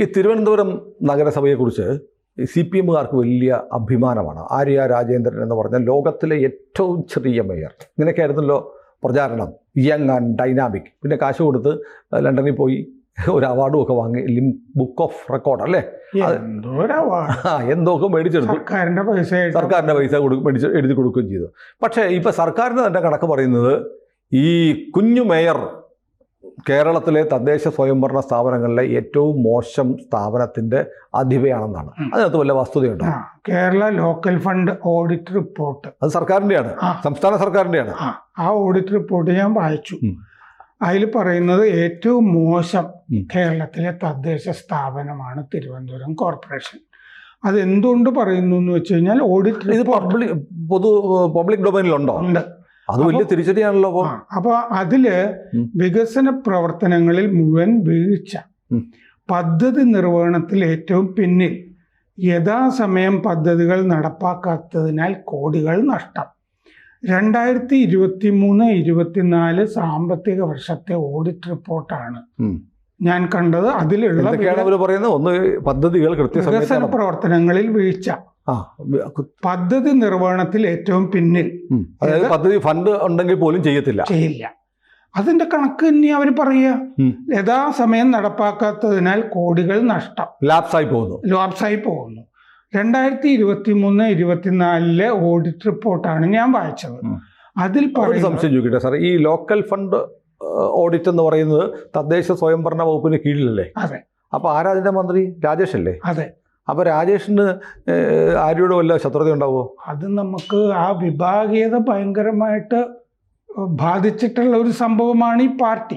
ഈ തിരുവനന്തപുരം നഗരസഭയെക്കുറിച്ച് C P എമ്മുകാർക്ക് വലിയ അഭിമാനമാണ്. ആര്യ രാജേന്ദ്രൻ എന്ന് പറഞ്ഞ ലോകത്തിലെ ഏറ്റവും ചെറിയ മേയർ. ഇങ്ങനെയൊക്കെയായിരുന്നല്ലോ പ്രചാരണം യങ് ആൻഡ് ഡൈനാമിക്. പിന്നെ കാശ് കൊടുത്ത് ലണ്ടനിൽ പോയി ഒരു അവാർഡും ഒക്കെ വാങ്ങി ലിം ബുക്ക് ഓഫ് റെക്കോർഡ് അല്ലേ? എന്തോ എന്തൊക്കെ മേടിച്ചെടുത്തു. സർക്കാരിന്റെ പൈസ സർക്കാരിന്റെ സർക്കാരിന്റെ പൈസ കൊടുക്കും മേടിച്ച് എഴുതി കൊടുക്കുകയും ചെയ്തു. പക്ഷേ ഇപ്പോൾ സർക്കാരിന് തന്നെ കണക്ക് പറയുന്നത് ഈ കുഞ്ഞു മേയർ കേരളത്തിലെ തദ്ദേശ സ്വയംഭരണ സ്ഥാപനങ്ങളിലെ ഏറ്റവും മോശം സ്ഥാപനത്തിന്റെ അധിപയാണെന്നാണ്. അതിനകത്ത് വല്ല വസ്തുതയുണ്ടോ? Kerala local fund audit report. അത് സർക്കാരിന്റെയാണ് സംസ്ഥാന സർക്കാരിന്റെയാണ് ആ ഓഡിറ്റ് റിപ്പോർട്ട് ഞാൻ വായിച്ചു. അതിൽ പറയുന്നത് ഏറ്റവും മോശം കേരളത്തിലെ തദ്ദേശ സ്ഥാപനമാണ് തിരുവനന്തപുരം കോർപ്പറേഷൻ. അതെന്തുകൊണ്ട് പറയുന്നു എന്ന് വെച്ച് കഴിഞ്ഞാൽ ഓഡിറ്റ് ഇത് പബ്ലിക് പൊതു പബ്ലിക് ഡൊമൈനിലുണ്ടോ? ഉണ്ട്. അത് വലിയ തിരിച്ചടിയാണല്ലോ അപ്പോൾ അതിൽ വികസന പ്രവർത്തനങ്ങളിൽ മുഴുവൻ വീഴ്ച. പദ്ധതി നിർവഹണത്തിൽ ഏറ്റവും പിന്നിൽ യഥാസമയം പദ്ധതികൾ നടപ്പാക്കാത്തതിനാൽ കോടികൾ നഷ്ടം. രണ്ടായിരത്തി ഇരുപത്തി മൂന്ന് ഇരുപത്തിനാല് സാമ്പത്തിക വർഷത്തെ ഓഡിറ്റ് റിപ്പോർട്ടാണ്. ഞാൻ കണ്ടത് അതിലുള്ള ഒന്ന് പദ്ധതികൾ വികസന പ്രവർത്തനങ്ങളിൽ വീഴ്ച. പദ്ധതി നിർവഹണത്തിൽ ഏറ്റവും പിന്നിൽ അതായത് പദ്ധതി ഫണ്ട് ഉണ്ടെങ്കിൽ പോലും ചെയ്യത്തില്ല. ചെയ്യില്ല. അതിന്റെ കണക്ക് തന്നെ അവർ പറയുക. യഥാസമയം നടപ്പാക്കാത്തതിനാൽ കോടികൾ നഷ്ടം. ലാപ്സായി പോകുന്നു. ലാപ്സായി പോകുന്നു. രണ്ടായിരത്തി ഇരുപത്തി മൂന്ന് ഇരുപത്തിനാലിലെ ഓഡിറ്റ് റിപ്പോർട്ടാണ് ഞാൻ വായിച്ചത്. അതിൽ സംശയം ചോദിക്കട്ടെ സാർ ഈ ലോക്കൽ ഫണ്ട് ഓഡിറ്റ് എന്ന് പറയുന്നത് തദ്ദേശ സ്വയംഭരണ വകുപ്പിന് കീഴിലല്ലേ? അതെ. അപ്പൊ ആരാ അതിന്റെ മന്ത്രി? രാജേഷ് അല്ലേ? അതെ. അപ്പൊ രാജേഷിന് ആര്യയുടെ വല്ല ശത്രുത ഉണ്ടാവോ അത് നമുക്ക് ആ വിഭാഗീയത ഭയങ്കരമായിട്ട് ബാധിച്ചിട്ടുള്ള ഒരു സംഭവമാണ് ഈ പാർട്ടി.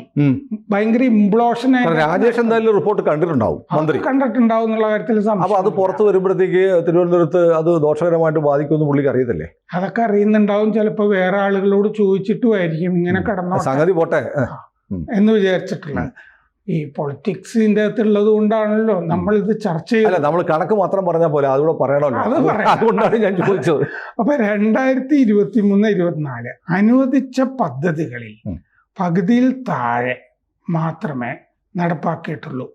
ഭയങ്കര ഇംപ്ലോഷൻ രാജേഷ് എന്തായാലും റിപ്പോർട്ട് കണ്ടിട്ടുണ്ടാവും മന്ത്രി. കണ്ടിട്ടുണ്ടാവും എന്നുള്ള കാര്യത്തിൽ അപ്പൊ അത്. പുറത്ത് വരുമ്പോഴത്തേക്ക് തിരുവനന്തപുരത്ത് അത് ദോഷകരമായിട്ട് ബാധിക്കുമെന്ന് പുള്ളിക്ക് അറിയത്തില്ലേ? അതൊക്കെ അറിയുന്നുണ്ടാവും ചിലപ്പോൾ വേറെ ആളുകളോട് ചോദിച്ചിട്ടുമായിരിക്കും ഇങ്ങനെ കടന്നു സംഗതി പോട്ടെ. എന്ന് വിചാരിച്ചിട്ടുള്ളത്. ഈ പൊളിറ്റിക്സിന്റെ അകത്തുള്ളത് കൊണ്ടാണല്ലോ നമ്മൾ ഇത് ചർച്ച ചെയ്യുന്നത് നമ്മൾ കണക്ക് മാത്രം പറഞ്ഞാൽ പോലെ അതുകൂടെ പറയണമല്ലോ. അത് പറയാം. അതുകൊണ്ടാണ് ഞാൻ ചോദിച്ചത്. അപ്പൊ രണ്ടായിരത്തി ഇരുപത്തി മൂന്ന് ഇരുപത്തിനാല് അനുവദിച്ച പദ്ധതികളിൽ പകുതിയിൽ താഴെ മാത്രമേ നടപ്പാക്കിയിട്ടുള്ളൂ.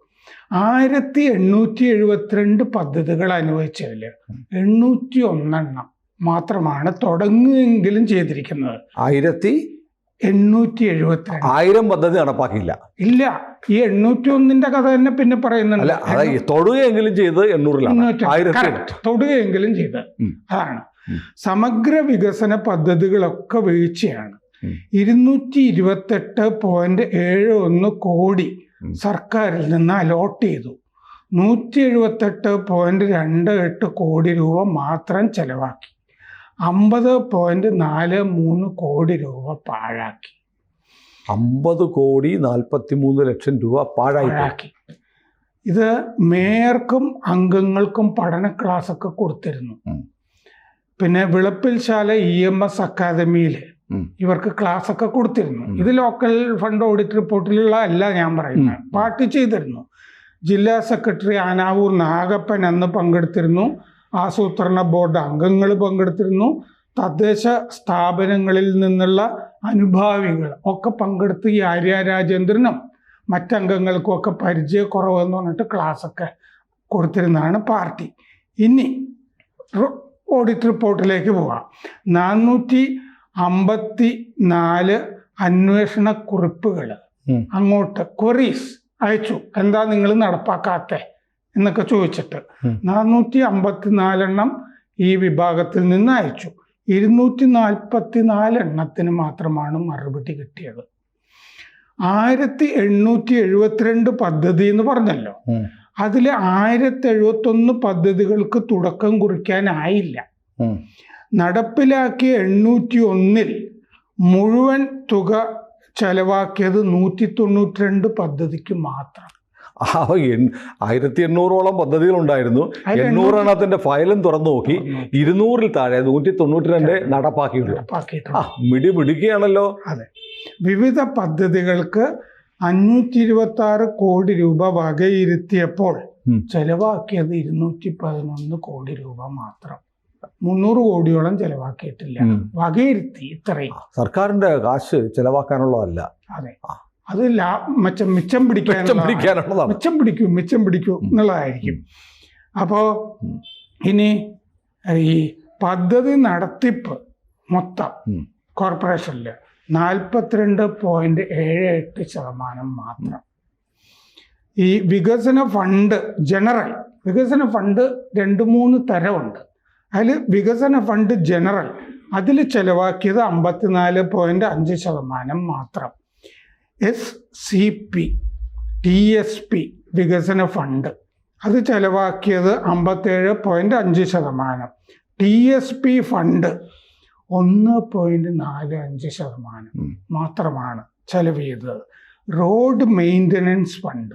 ആയിരത്തി എണ്ണൂറ്റി എഴുപത്തിരണ്ട് പദ്ധതികൾ അനുവദിച്ചതിൽ എണ്ണൂറ്റി ഒന്നെണ്ണം മാത്രമാണ് തുടങ്ങുകയെങ്കിലും ചെയ്തിരിക്കുന്നത്. ആയിരത്തി എണ്ണൂറ്റി എഴുപത്തിരണ്ട് ആയിരം പദ്ധതി നടപ്പാക്കിയില്ല. ഇല്ല ഈ എണ്ണൂറ്റി ഒന്നിന്റെ കഥ തന്നെ പിന്നെ പറയുന്നുണ്ട്. തൊടുകയെങ്കിലും ചെയ്ത് എണ്ണൂറിലാണ്. തൊടുകയെങ്കിലും ചെയ്ത്. അതാണ്. സമഗ്ര വികസന പദ്ധതികളൊക്കെ വീഴ്ചയാണ്. ഇരുന്നൂറ്റി ഇരുപത്തെട്ട് പോയിന്റ് ഏഴ് ഒന്ന് കോടി സർക്കാരിൽ നിന്ന് അലോട്ട് ചെയ്തു. നൂറ്റി എഴുപത്തെട്ട് പോയിന്റ് രണ്ട് എട്ട് കോടി രൂപ മാത്രം ചെലവാക്കി. അമ്പത് പോയിന്റ് നാല് മൂന്ന് കോടി രൂപ പാഴാക്കി. അമ്പത് കോടി നാൽപ്പത്തി മൂന്ന് ലക്ഷം രൂപ. പാഴാക്കി. ഇത് മേയർക്കും അംഗങ്ങൾക്കും പഠന ക്ലാസ് ഒക്കെ കൊടുത്തിരുന്നു. പിന്നെ പിന്നെ വിളപ്പിൽശാല ഇ എം എസ് അക്കാദമിയിൽ ഇവർക്ക് ക്ലാസ് ഒക്കെ കൊടുത്തിരുന്നു ഇത് ലോക്കൽ ഫണ്ട് ഓഡിറ്റ് റിപ്പോർട്ടിലുള്ള അല്ല ഞാൻ പറയുന്നത്. പാർട്ടി ചെയ്തിരുന്നു. ജില്ലാ സെക്രട്ടറി ആനാവൂർ നാഗപ്പൻ അന്ന് പങ്കെടുത്തിരുന്നു. ആസൂത്രണ ബോർഡ് അംഗങ്ങൾ പങ്കെടുത്തിരുന്നു. തദ്ദേശ സ്ഥാപനങ്ങളിൽ നിന്നുള്ള അനുഭാവികൾ ഒക്കെ പങ്കെടുത്ത് ഈ ആര്യ രാജേന്ദ്രനും മറ്റംഗങ്ങൾക്കും ഒക്കെ പരിചയക്കുറവെന്ന് പറഞ്ഞിട്ട് ക്ലാസ് ഒക്കെ കൊടുത്തിരുന്നതാണ് പാർട്ടി. ഇനി ഓഡിറ്റ് റിപ്പോർട്ടിലേക്ക് പോകാം നാനൂറ്റി അമ്പത്തി നാല് അന്വേഷണ കുറിപ്പുകൾ അങ്ങോട്ട് ക്വറീസ് അയച്ചു. എന്താ നിങ്ങൾ നടപ്പാക്കാത്തെ? എന്നൊക്കെ ചോദിച്ചിട്ട്. നാനൂറ്റി അമ്പത്തി നാലെണ്ണം ഈ വിഭാഗത്തിൽ നിന്ന് അയച്ചു. ഇരുന്നൂറ്റി നാൽപ്പത്തി നാലെണ്ണത്തിന് മാത്രമാണ് മറുപടി കിട്ടിയത്. ആയിരത്തി എണ്ണൂറ്റി എഴുപത്തിരണ്ട് പദ്ധതി എന്ന് പറഞ്ഞല്ലോ. അതിലെ ആയിരത്തി എഴുപത്തൊന്ന് പദ്ധതികൾക്ക് തുടക്കം കുറിക്കാനായില്ല. നടപ്പിലാക്കിയ എണ്ണൂറ്റി ഒന്നിൽ മുഴുവൻ തുക ചെലവാക്കിയത് നൂറ്റി തൊണ്ണൂറ്റി രണ്ട് പദ്ധതിക്ക് മാത്രം. ആ ആയിരത്തി എണ്ണൂറോളം പദ്ധതികളുണ്ടായിരുന്നു. എണ്ണൂറെണ്ണത്തിന്റെ ഫയലും തുറന്നു നോക്കി ഇരുന്നൂറിൽ താഴെ നൂറ്റി തൊണ്ണൂറ്റി രണ്ട് നടപ്പാക്കിയുള്ളൂ ആ മിടി പിടിക്കുകയാണല്ലോ. അതെ. വിവിധ പദ്ധതികൾക്ക് അഞ്ഞൂറ്റി ഇരുപത്തി ആറ് കോടി രൂപ വകയിരുത്തിയപ്പോൾ. ചെലവാക്കിയത് ഇരുന്നൂറ്റി പതിനൊന്ന് കോടി രൂപ മാത്രം. മുന്നൂറ് കോടിയോളം ചെലവാക്കിയിട്ടില്ല. വകയിരുത്തി ഇത്രയും. സർക്കാരിന്റെ കാശ് ചെലവാക്കാനുള്ളതല്ല. അതെ. അത് ലാ മിച്ചം മിച്ചം പിടിക്കാനുള്ളതാണ്. മിച്ചം പിടിക്കൂ മിച്ചം പിടിക്കൂ എന്നുള്ളതായിരിക്കും. അപ്പോൾ ഇനി ഈ പദ്ധതി നടത്തിപ്പ് മൊത്തം. കോർപ്പറേഷനിൽ നാൽപ്പത്തിരണ്ട് പോയിന്റ് ഏഴ് എട്ട് ശതമാനം മാത്രം. ഈ വികസന ഫണ്ട് ജനറൽ വികസന ഫണ്ട് രണ്ട് മൂന്ന് തരമുണ്ട്. അതിൽ വികസന ഫണ്ട് ജനറൽ അതിൽ ചെലവാക്കിയത് അമ്പത്തിനാല് പോയിന്റ് അഞ്ച് ശതമാനം മാത്രം. S C P T S P വികസന ഫണ്ട്. അത് ചെലവാക്കിയത് അമ്പത്തേഴ് പോയിന്റ് അഞ്ച് ശതമാനം. ടി എസ് പി ഫണ്ട് ഒന്ന് പോയിന്റ് നാല് അഞ്ച് ശതമാനം മാത്രമാണ് ചെലവ് ചെയ്തത് റോഡ് മെയിന്റനൻസ് ഫണ്ട്.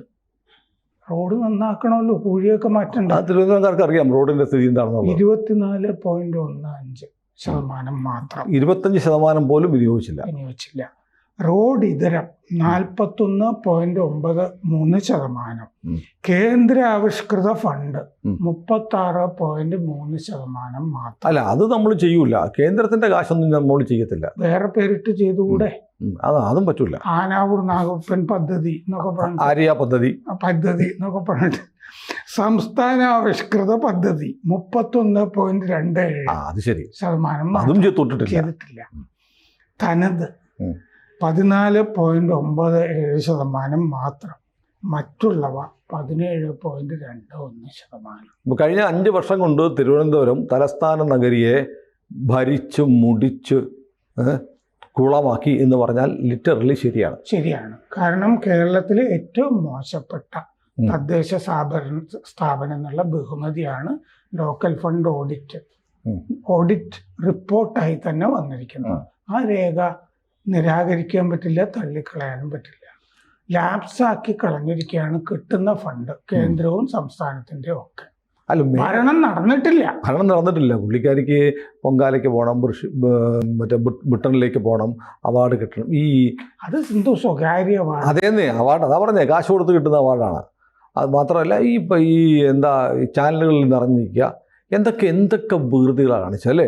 റോഡ് നന്നാക്കണമല്ലോ കുഴിയൊക്കെ മാറ്റണ്ട? ആ തിരുവനന്തപുരംകാർക്ക് അറിയാം റോഡിന്റെ സ്ഥിതി എന്താണെന്നുള്ളത്. ഇരുപത്തിനാല് പോയിന്റ് ഒന്ന് അഞ്ച് ശതമാനം മാത്രം. ഇരുപത്തഞ്ച് ശതമാനം പോലും വിനിയോഗിച്ചില്ല. വിനിയോഗിച്ചില്ല. റോഡ് ഇതരം നാൽപ്പത്തൊന്ന് പോയിന്റ് ഒമ്പത് മൂന്ന് ശതമാനം. കേന്ദ്ര ആവിഷ്കൃത ഫണ്ട്. മുപ്പത്തി ആറ് പോയിന്റ് മൂന്ന് ശതമാനം മാത്രം. അല്ല അത് നമ്മൾ ചെയ്യൂല. കേന്ദ്രത്തിന്റെ കാശൊന്നും നമ്മൾ ചെയ്യത്തില്ല. വേറെ പേരിട്ട് ചെയ്തുകൂടെ. അത് അതും പറ്റൂല. ആനാവൂർ നാഗപ്പൻ പദ്ധതി എന്നൊക്കെ പറഞ്ഞു ആര്യ പദ്ധതി. പദ്ധതി എന്നൊക്കെ പറഞ്ഞിട്ട്. സംസ്ഥാന ആവിഷ്കൃത പദ്ധതി മുപ്പത്തൊന്ന് പോയിന്റ് രണ്ട് ഏഴ് ആ അത് ശരി. ശതമാനം. അതും ചെയ്ത് ചെയ്തിട്ടില്ല. തനത്. പതിനാല് പോയിന്റ് ഒമ്പത് ഏഴ് ശതമാനം മാത്രം. മറ്റുള്ളവ പതിനേഴ് പോയിന്റ് രണ്ട് ഒന്ന് ശതമാനം. കഴിഞ്ഞ അഞ്ച് വർഷം കൊണ്ട് തിരുവനന്തപുരം തലസ്ഥാന നഗരിയെ ഭരിച്ച് മുടിച്ച് കുളമാക്കി എന്ന് പറഞ്ഞാൽ ലിറ്ററലി ശരിയാണ്. ശരിയാണ്. കാരണം കേരളത്തിലെ ഏറ്റവും മോശപ്പെട്ട. തദ്ദേശ സ്ഥാപന സ്ഥാപനം എന്നുള്ള ബഹുമതിയാണ് ലോക്കൽ ഫണ്ട് ഓഡിറ്റ്. ഓഡിറ്റ് റിപ്പോർട്ടായി തന്നെ വന്നിരിക്കുന്നത്. ആ രേഖ നിരാകരിക്കാൻ പറ്റില്ല തള്ളിക്കളയാനും പറ്റില്ല. ലാപ്സാക്കി കളഞ്ഞിരിക്കുകയാണ് കിട്ടുന്ന ഫണ്ട് കേന്ദ്രവും സംസ്ഥാനത്തിന്റെ ഒക്കെ. അല്ല മരണം ഭരണം നടന്നിട്ടില്ല. മരണം നടന്നിട്ടില്ല. പുള്ളിക്കാരിക്ക് പൊങ്കാലയ്ക്ക് പോകണം മറ്റേ ബ്രി- ബ്രിട്ടനിലേക്ക് പോകണം അവാർഡ് കിട്ടണം. ഈ അത് എന്തോ സ്വകാര്യമാണ്. അതേന്നെ അവാർഡ് അതാ പറഞ്ഞേ കാശ് കൊടുത്ത് കിട്ടുന്ന അവാർഡാണ്. അത് മാത്രമല്ല ഈ ഈ എന്താ ചാനലുകളിൽ നിറഞ്ഞിരിക്കുക. എന്തൊക്കെ എന്തൊക്കെ വീർതികളാണ് കാണിച്ചത് അല്ലേ?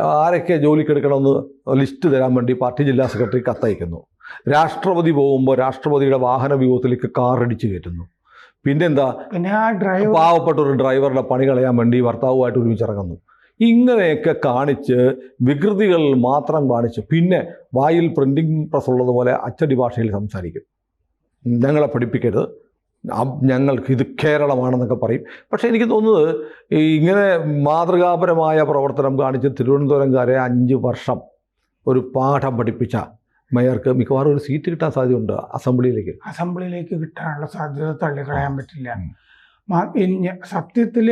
ആരൊക്കെ ജോലിക്കെടുക്കണമെന്ന് ലിസ്റ്റ് തരാൻ വേണ്ടി പാർട്ടി ജില്ലാ സെക്രട്ടറി കത്തയക്കുന്നു. രാഷ്ട്രപതി പോകുമ്പോൾ രാഷ്ട്രപതിയുടെ വാഹന വ്യൂഹത്തിലേക്ക് കാർ അടിച്ച് കയറ്റുന്നു. പിന്നെന്താ? പിന്നെ ആ ഡ്രൈവർ പാവപ്പെട്ട ഒരു ഡ്രൈവറുടെ പണി കളയാൻ വേണ്ടി ഭർത്താവുമായിട്ട് ഒരുമിച്ചിറങ്ങുന്നു ഇങ്ങനെയൊക്കെ കാണിച്ച് വികൃതികൾ മാത്രം കാണിച്ച് പിന്നെ വായിൽ പ്രിന്റിംഗ് പ്രസ് ഉള്ളതുപോലെ അച്ചടി ഭാഷയിൽ സംസാരിക്കും. ഞങ്ങളെ പഠിപ്പിക്കരുത്. ഞങ്ങൾക്ക് ഇത് കേരളമാണെന്നൊക്കെ പറയും. പക്ഷേ എനിക്ക് തോന്നുന്നത് ഇങ്ങനെ മാതൃകാപരമായ പ്രവർത്തനം കാണിച്ച് തിരുവനന്തപുരംകാരെ അഞ്ച് വർഷം ഒരു പാഠം പഠിപ്പിച്ച മേയർക്ക് മിക്കവാറും ഒരു സീറ്റ് കിട്ടാൻ സാധ്യതയുണ്ട് അസംബ്ലിയിലേക്ക്. അസംബ്ലിയിലേക്ക് കിട്ടാനുള്ള സാധ്യത തള്ളിക്കളയാൻ പറ്റില്ല. സത്യത്തിൽ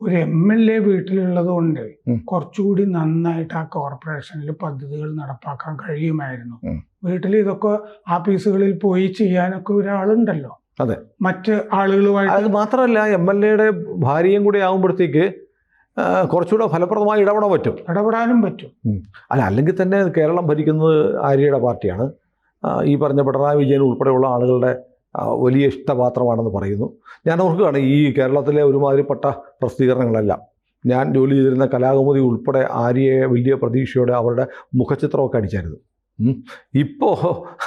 ഒരു എം എൽ എ വീട്ടിലുള്ളത് കൊണ്ട് കുറച്ചുകൂടി നന്നായിട്ട് ആ കോർപ്പറേഷനിൽ പദ്ധതികൾ നടപ്പാക്കാൻ കഴിയുമായിരുന്നു. വീട്ടിൽ ഇതൊക്കെ ആഫീസുകളിൽ പോയി ചെയ്യാനൊക്കെ ഒരാളുണ്ടല്ലോ. അതെ. മറ്റ് ആളുകളുമായിട്ട് അത് മാത്രമല്ല എം എൽ എയുടെ ഭാര്യയും കൂടി ആകുമ്പോഴത്തേക്ക് കുറച്ചുകൂടെ ഫലപ്രദമായി ഇടപെടാൻ പറ്റും. ഇടപെടാനും പറ്റും. അല്ല അല്ലെങ്കിൽ തന്നെ കേരളം ഭരിക്കുന്നത് ആര്യയുടെ പാർട്ടിയാണ്. ഈ പറഞ്ഞ പിണറായി വിജയൻ ഉൾപ്പെടെയുള്ള ആളുകളുടെ വലിയ ഇഷ്ടപാത്രമാണെന്ന് പറയുന്നു. ഞാൻ ഓർക്കുകയാണ് ഈ കേരളത്തിലെ ഒരുമാതിരിപ്പെട്ട പ്രസിദ്ധീകരണങ്ങളെല്ലാം. ഞാൻ ജോലി ചെയ്തിരുന്ന കലാകുമുദി ഉൾപ്പെടെ ആര്യയെ വലിയ പ്രതീക്ഷയോടെ അവരുടെ മുഖചിത്രമൊക്കെ അടിച്ചായിരുന്നു. ഇപ്പോൾ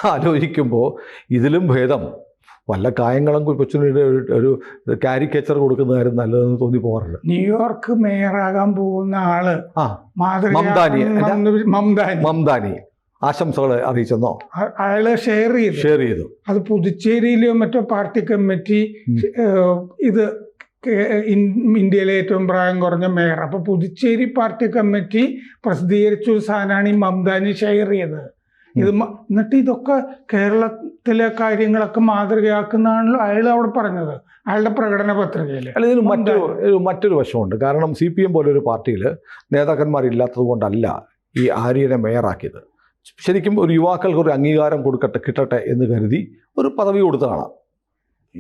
ആലോചിക്കുമ്പോൾ ഇതിലും ഭേദം. വല്ല കായങ്ങളും കൊച്ചിനൊരു ഒരു കാരിക്കേച്ചർ കൊടുക്കുന്നതായിരുന്നു നല്ലതെന്ന് തോന്നി പോകാറുണ്ട്. ന്യൂയോർക്ക് മേയറാകാൻ പോകുന്ന ആൾ ആ മംദാനി. മംദാനി. മംദാനി. ആശംസകൾ അറിയിച്ചെന്നോ? അയാൾ ഷെയർ ചെയ്തു. ഷെയർ ചെയ്തു. അത് പുതുച്ചേരിയിലെയോ മറ്റോ പാർട്ടി കമ്മിറ്റി ഇത് ഇന്ത്യയിലെ ഏറ്റവും പ്രായം കുറഞ്ഞ മേയർ. അപ്പൊ പുതുച്ചേരി പാർട്ടി കമ്മിറ്റി പ്രസിദ്ധീകരിച്ച ഒരു സാധനമാണ് ഈ മംദാനി ഷെയർ ചെയ്തത്. ഇത് എന്നിട്ട് ഇതൊക്കെ കേരളത്തിലെ കാര്യങ്ങളൊക്കെ മാതൃകയാക്കുന്നതാണല്ലോ അയാൾ അവിടെ പറഞ്ഞത് അയാളുടെ പ്രകടന പത്രികയിൽ. അല്ല ഇതിന് മറ്റൊരു മറ്റൊരു വശമുണ്ട്. കാരണം സി പി എം പോലൊരു പാർട്ടിയിൽ നേതാക്കന്മാരില്ലാത്തത് കൊണ്ടല്ല ഈ ആര്യനെ മേയറാക്കിയത്. ശരിക്കും ഒരു യുവാക്കൾക്ക് ഒരു അംഗീകാരം കൊടുക്കട്ടെ കിട്ടട്ടെ എന്ന് കരുതി ഒരു പദവി കൊടുത്തതാണ്.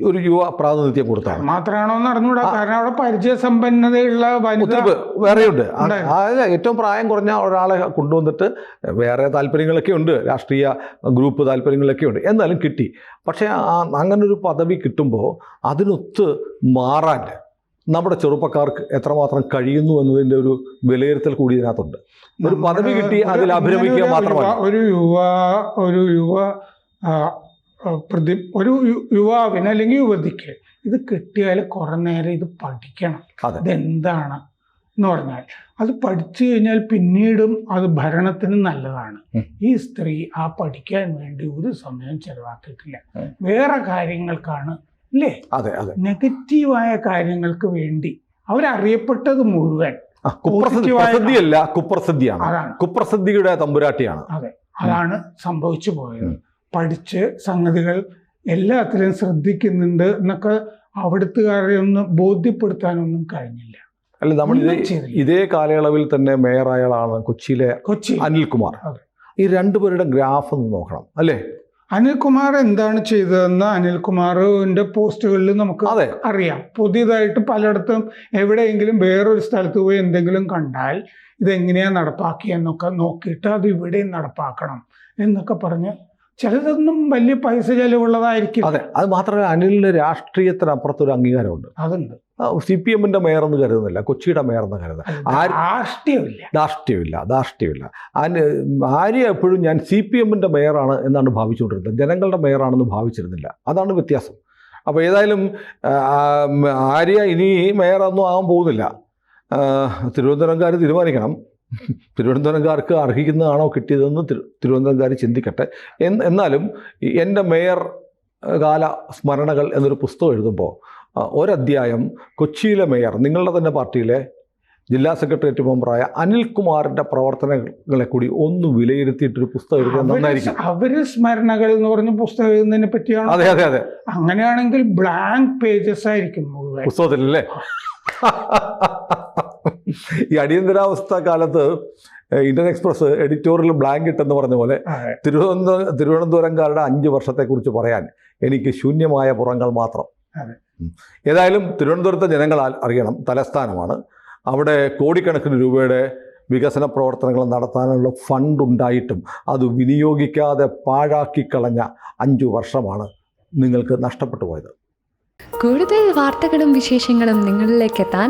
ഒരു യുവ പ്രാതിനിധ്യം കൊടുത്താണ്. മാത്രമാണോ എന്ന് അറിഞ്ഞൂടാ കാരണം അവിടെ പരിചയസമ്പന്നതയുള്ള ഒത്തിരി വേറെയുണ്ട്. അതായത് ഏറ്റവും പ്രായം കുറഞ്ഞ ഒരാളെ കൊണ്ടുവന്നിട്ട് വേറെ താല്പര്യങ്ങളൊക്കെ ഉണ്ട്. രാഷ്ട്രീയ ഗ്രൂപ്പ് താല്പര്യങ്ങളൊക്കെ ഉണ്ട്. എന്നാലും കിട്ടി. പക്ഷേ അങ്ങനൊരു പദവി കിട്ടുമ്പോൾ അതിനൊത്ത് മാറാൻ നമ്മുടെ ചെറുപ്പക്കാർക്ക് എത്രമാത്രം കഴിയുന്നു എന്നതിന്റെ ഒരു വിലയിരുത്തൽ കൂടി ഇതിനകത്തുണ്ട്. ഒരു പദവി കിട്ടി അതിൽ അഭിരമിക്കുക ഒരു മാത്രമല്ല. യുവ- ഒരു യുവ ഒരു യുവ പ്രതി ഒരു യുവാവിന് അല്ലെങ്കിൽ യുവതിക്ക് ഇത് കിട്ടിയാൽ കുറെ നേരം ഇത് പഠിക്കണം. അതെന്താണ് ഇതെന്താണ് എന്ന് പറഞ്ഞാൽ അത് പഠിച്ചു കഴിഞ്ഞാൽ പിന്നീടും അത് ഭരണത്തിന് നല്ലതാണ്. ഈ സ്ത്രീ ആ പഠിക്കാൻ വേണ്ടി ഒരു സമയം ചെലവാക്കിയിട്ടില്ല. വേറെ കാര്യങ്ങൾക്കാണ് അല്ലേ? നെഗറ്റീവായ കാര്യങ്ങൾക്ക് വേണ്ടി അവരറിയപ്പെട്ടത് മുഴുവൻ. ആ, കുപ്രസിദ്ധി. പോസിറ്റീവായ- പ്രസിദ്ധിയല്ല കുപ്രസിദ്ധിയാണ്. കുപ്രസിദ്ധിയുടെ തമ്പുരാട്ടിയാണ്. അതെ അതാണ് സംഭവിച്ചു പോയത്. പഠിച്ച് സംഗതികൾ എല്ലാത്തിലും ശ്രദ്ധിക്കുന്നുണ്ട് എന്നൊക്കെ അവിടുത്തുകാരെ ഒന്ന് ബോധ്യപ്പെടുത്താനൊന്നും കഴിഞ്ഞില്ല. അല്ല നമ്മൾ ഇതേ കാലയളവിൽ തന്നെ മേയറായ ആളാണ് കൊച്ചിയിലെ. കൊച്ചി അനിൽകുമാർ ഈ രണ്ടുപേരുടെ ഗ്രാഫ് ഒന്ന് നോക്കണം അല്ലേ? അനിൽകുമാർ എന്താണ് ചെയ്തതെന്ന് അനിൽകുമാറിന്റെ പോസ്റ്റുകളിൽ നമുക്ക് അറിയാം. പുതിയതായിട്ട് പലയിടത്തും എവിടെയെങ്കിലും വേറൊരു സ്ഥലത്ത് പോയി എന്തെങ്കിലും കണ്ടാൽ ഇതെങ്ങനെയാ നടപ്പാക്കിയെന്നൊക്കെ നോക്കിയിട്ട് അത് ഇവിടെയും നടപ്പാക്കണം എന്നൊക്കെ പറഞ്ഞ് ചിലതൊന്നും വലിയ പൈസ ചെലവുള്ളതായിരിക്കും അതെ അത് മാത്രമല്ല അനിലിന് രാഷ്ട്രീയത്തിനപ്പുറത്തൊരു അംഗീകാരമുണ്ട്. അതുണ്ട്. സി പി എമ്മിന്റെ മേയർ എന്ന് കരുതുന്നില്ല കൊച്ചിയുടെ മേയർ എന്ന് കരുത അത് ആര്- രാഷ്ട്രീയമില്ല ധാർഷ്ട്യമില്ല ധാർഷ്ട്യമില്ല. ആര്യ എപ്പോഴും ഞാൻ സി പി എമ്മിന്റെ മേയറാണ് എന്നാണ് ഭാവിച്ചുകൊണ്ടിരുന്നത്. ജനങ്ങളുടെ മേയറാണെന്ന് ഭാവിച്ചിരുന്നില്ല. അതാണ് വ്യത്യാസം. അപ്പോൾ ഏതായാലും ആര്യ ഇനി മേയറൊന്നും ആകാൻ പോകുന്നില്ല. തിരുവനന്തപുരംകാർ തീരുമാനിക്കണം. തിരുവനന്തപുരംകാർക്ക് അർഹിക്കുന്നതാണോ കിട്ടിയതെന്ന് തിരു- തിരുവനന്തപുരംകാർ ചിന്തിക്കട്ടെ. എന്ന് എന്നാലും എന്റെ മേയർ കാല സ്മരണകൾ എന്നൊരു പുസ്തകം എഴുതുമ്പോൾ ഒരധ്യായം കൊച്ചിയിലെ മേയർ നിങ്ങളുടെ തന്നെ പാർട്ടിയിലെ ജില്ലാ സെക്രട്ടേറിയറ്റ് മെമ്പറായ അനിൽകുമാറിന്റെ പ്രവർത്തനങ്ങളെ കൂടി ഒന്ന് വിലയിരുത്തിയിട്ടൊരു പുസ്തകം എഴുതുന്നത് നന്നായിരിക്കും. അവർ സ്മരണകൾ എന്ന് പറഞ്ഞ പുസ്തകം എഴുതുന്നതിനെ പറ്റിയാണ്? അതെ അതെ അതെ. അങ്ങനെയാണെങ്കിൽ ബ്ലാങ്ക് പേജസ് ആയിരിക്കും പുസ്തകത്തിലല്ലേ? ഈ അടിയന്തരാവസ്ഥ കാലത്ത് ഇന്ത്യൻ എക്സ്പ്രസ് എഡിറ്റോറിയൽ ബ്ലാങ്കറ്റ് എന്ന് പറഞ്ഞ പോലെ. തിരുവനന്തപുരം തിരുവനന്തപുരംകാരുടെ അഞ്ച് വർഷത്തെക്കുറിച്ച് പറയാൻ എനിക്ക് ശൂന്യമായ പുറങ്ങൾ മാത്രം. ഏതായാലും തിരുവനന്തപുരത്തെ ജനങ്ങൾ അറിയണം തലസ്ഥാനമാണ് അവിടെ കോടിക്കണക്കിന് രൂപയുടെ വികസന പ്രവർത്തനങ്ങൾ നടത്താനുള്ള ഫണ്ട് ഉണ്ടായിട്ടും അത് വിനിയോഗിക്കാതെ പാഴാക്കി കളഞ്ഞ അഞ്ചു വർഷമാണ് നിങ്ങൾക്ക് നഷ്ടപ്പെട്ടു പോയത് കൂടുതൽ വാർത്തകളും വിശേഷങ്ങളും നിങ്ങളിലേക്ക് എത്താൻ